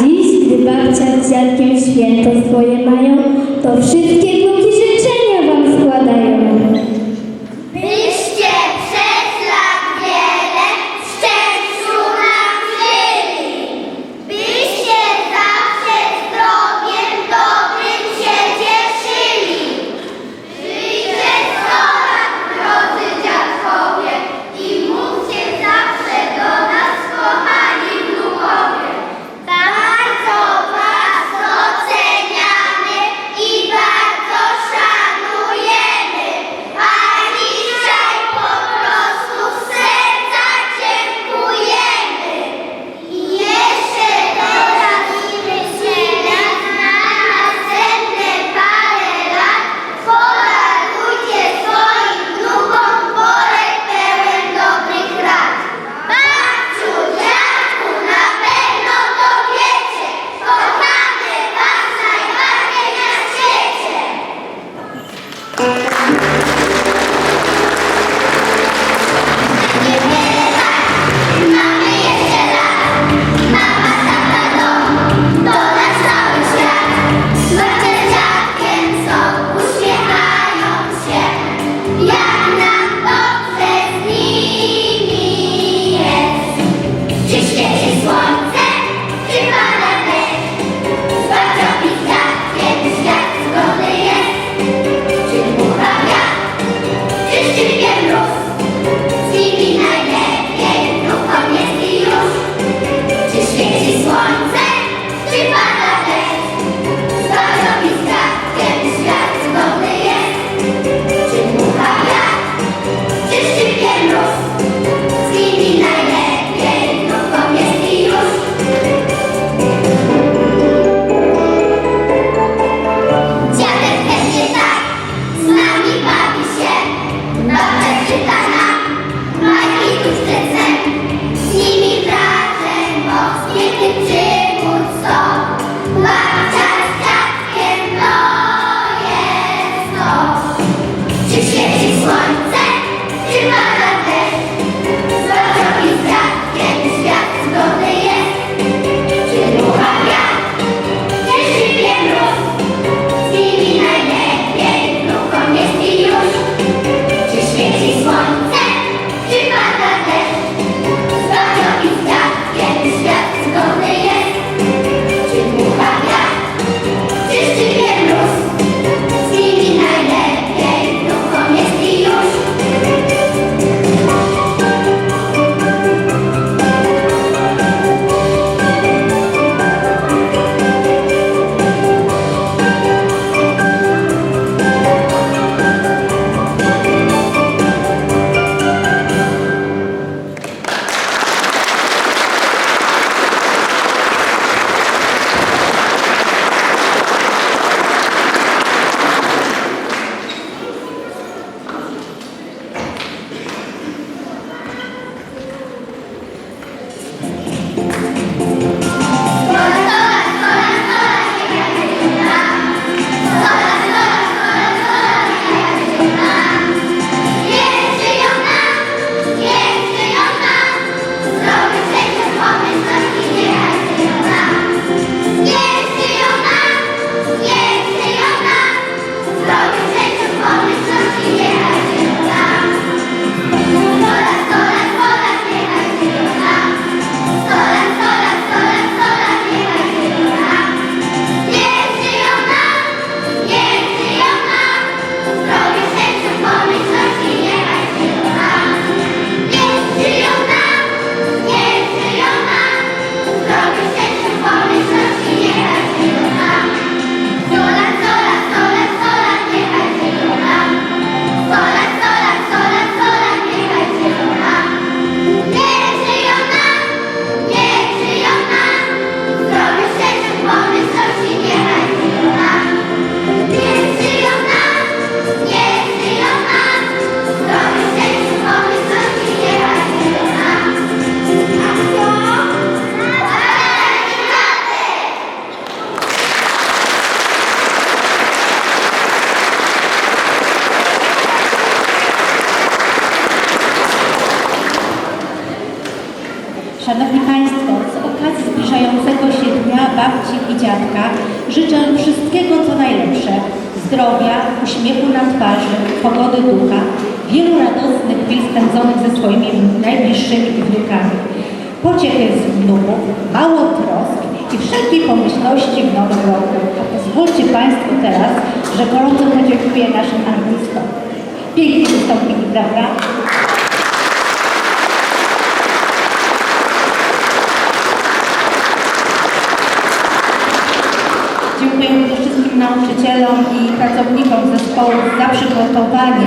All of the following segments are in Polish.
dziś, gdy babcia z dziadkiem święto swoje mają, to wszystkie Babci i Dziadka życzę wszystkiego co najlepsze. Zdrowia, uśmiechu na twarzy, pogody ducha, wielu radosnych chwil spędzonych ze swoimi najbliższymi wnukami. Pociechy z wnuków, mało trosk i wszelkiej pomyślności w nowym roku. Pozwólcie Państwo teraz, że gorąco podziękuję naszym artystom. Pięknie wystąpili, prawda? Nauczycielom i pracownikom zespołu za przygotowanie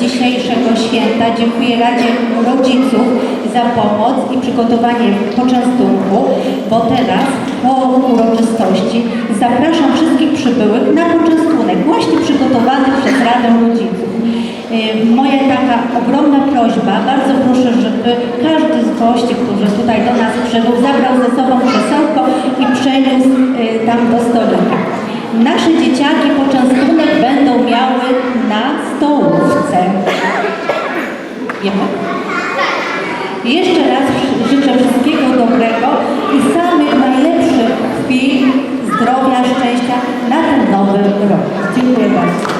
dzisiejszego święta. Dziękuję Radzie Rodziców za pomoc i przygotowanie poczęstunku, bo teraz po uroczystości zapraszam wszystkich przybyłych na poczęstunek właśnie przygotowany przez Radę Rodziców. Y, Moja taka ogromna prośba, bardzo proszę, żeby każdy z gości, którzy tutaj do nas przybył, zabrał ze sobą krzesełko i przeniósł y, tam do stolika. Nasze dzieciaki poczęstunek będą miały na stołówce. Jeszcze raz życzę wszystkiego dobrego i samych najlepszych chwil, zdrowia, szczęścia na ten nowy rok. Dziękuję bardzo.